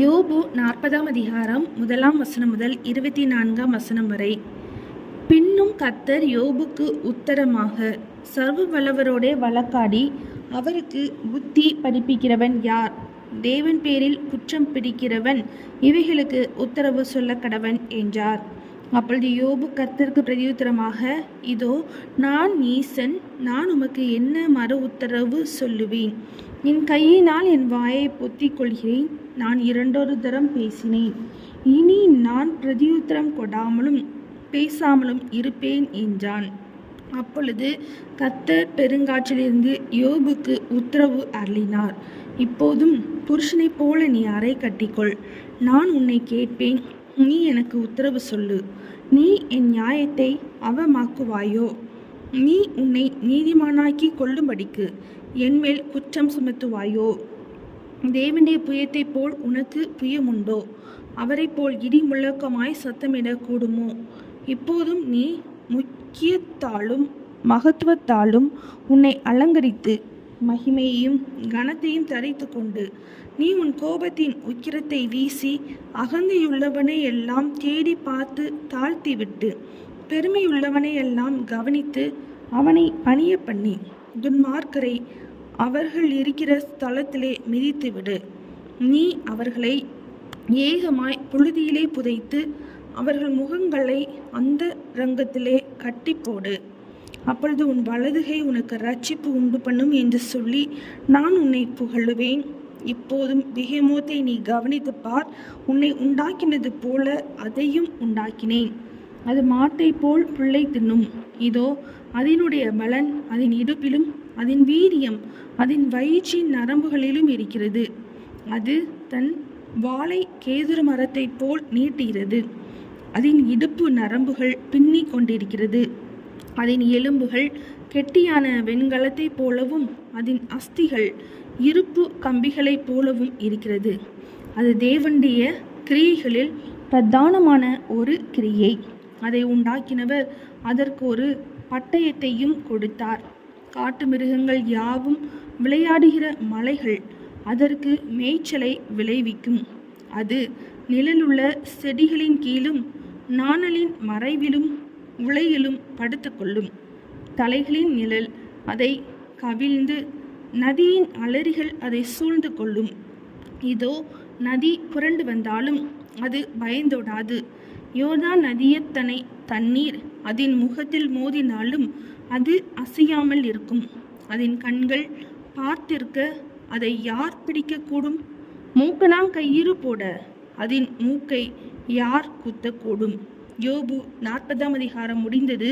யோபு நாற்பதாம் அதிகாரம் முதலாம் வசனம் முதல் இருபத்தி நான்காம் வசனம் வரை. பின்னும் கத்தர் யோபுக்கு உத்தரமாக சர்வ வல்லவரோடே வழக்காடி அவருக்கு புத்தி படிப்பிக்கிறவன் யார்? தேவன் பேரில் குற்றம் பிடிக்கிறவன் இவைகளுக்கு உத்தரவு சொல்ல கடவன் என்றார். அப்பொழுது யோபு கர்த்தருக்கு பிரதியுத்தரமாக இதோ நான் நீசன் நான் உமக்கு என்ன மறு உத்தரவு சொல்லுவேன்? என் கையினால் என் வாயை பொத்திக் கொள்கிறேன் நான் இரண்டொரு தரம் பேசினேன். இனி நான் பிரதியுத்தரம் கொடாமலும் பேசாமலும் இருப்பேன் என்றான். அப்பொழுது கத்தர் பெருங்காற்றிலிருந்து யோபுக்கு உத்தரவு அருளினார். இப்போதும் புருஷனைப் போல நீ அறை கட்டிக்கொள் நான் உன்னை கேட்பேன். நீ எனக்கு உத்தரவு சொல்லு. நீ என் நியாயத்தை அவமாக்குவாயோ? நீ உன்னை நீதிமானாக்கி கொள்ளும்படிக்கு என்மேல் குற்றம் சுமத்துவாயோ? தேவனுடைய புயத்தைப் போல் உனக்கு புயமுண்டோ? அவரைப் போல் இடி முழக்கமாய் சத்தமிடக் கூடுமோ? இப்போதும் நீ முக்கியத்தாலும் மகத்துவத்தாலும் உன்னை அலங்கரித்து மகிமையையும் கனத்தையும் தரித்து கொண்டு நீ உன் கோபத்தின் உக்கிரத்தை வீசி அகந்தையுள்ளவனை எல்லாம் தேடி பார்த்து தாழ்த்திவிட்டு பெருமையுள்ளவனை எல்லாம் கவனித்து அவனை பணிய பண்ணி துன்மார்க்கரை அவர்கள் இருக்கிற ஸ்தலத்திலே மிதித்துவிடு. நீ அவர்களை ஏகமாய் புழுதியிலே புதைத்து அவர்கள் முகங்களை அந்த ரங்கத்திலே கட்டி போடு அப்பொழுது உன் வலதுகை உனக்கு ரட்சிப்பு உண்டு பண்ணும் என்று சொல்லி நான் உன்னை புகழுவேன். இப்போதும் பிகமோத்தை நீ கவனித்து பார். உன்னை உண்டாக்கினது போல அதையும் உண்டாக்கினேன். அது மாட்டைப் போல் பிள்ளை தின்னும். இதோ அதனுடைய பலன் அதன் இடுப்பிலும் அதன் வீரியம் அதன் வயிற்றின் நரம்புகளிலும் இருக்கிறது. அது தன் வாளை கேதுரு மரத்தைப் போல் நீட்டுகிறது. அதன் இடுப்பு நரம்புகள் பின்னி கொண்டிருக்கிறது. அதன் எலும்புகள் கெட்டியான வெண்கலத்தைப் போலவும் அதன் அஸ்திகள் இருப்பு கம்பிகளைப் போலவும் இருக்கிறது. அது தேவனுடைய கிரியைகளில் பிரதானமான ஒரு கிரியை. அதை உண்டாக்கினவர் அதற்கு ஒரு பட்டயத்தையும் கொடுத்தார். காட்டு மிருகங்கள் யாவும் விளையாடுகிற மலைகள் அதற்கு மேய்ச்சலை விளைவிக்கும். அது நிழலுள்ள செடிகளின் கீழும் நாணலின் மறைவிலும் உலையிலும் படுத்துக்கொள்ளும் தலைகளின் நிழல் அதை கவிழ்ந்து நதியின் அலறிகள் அதை சூழ்ந்து கொள்ளும். இதோ நதி புரண்டு வந்தாலும் அது பயந்தோடாது. யோதா நதியத்தனை தண்ணீர் அதன் முகத்தில் மோதினாலும் அது அசையாமல் இருக்கும். அதன் கண்கள் பார்த்திருக்க அதை யார் பிடிக்கக்கூடும் மூக்கனாங்கயிறு போட அதன் மூக்கை யார் குத்தக்கூடும் யோபு நாற்பதாம் அதிகாரம் முடிந்தது.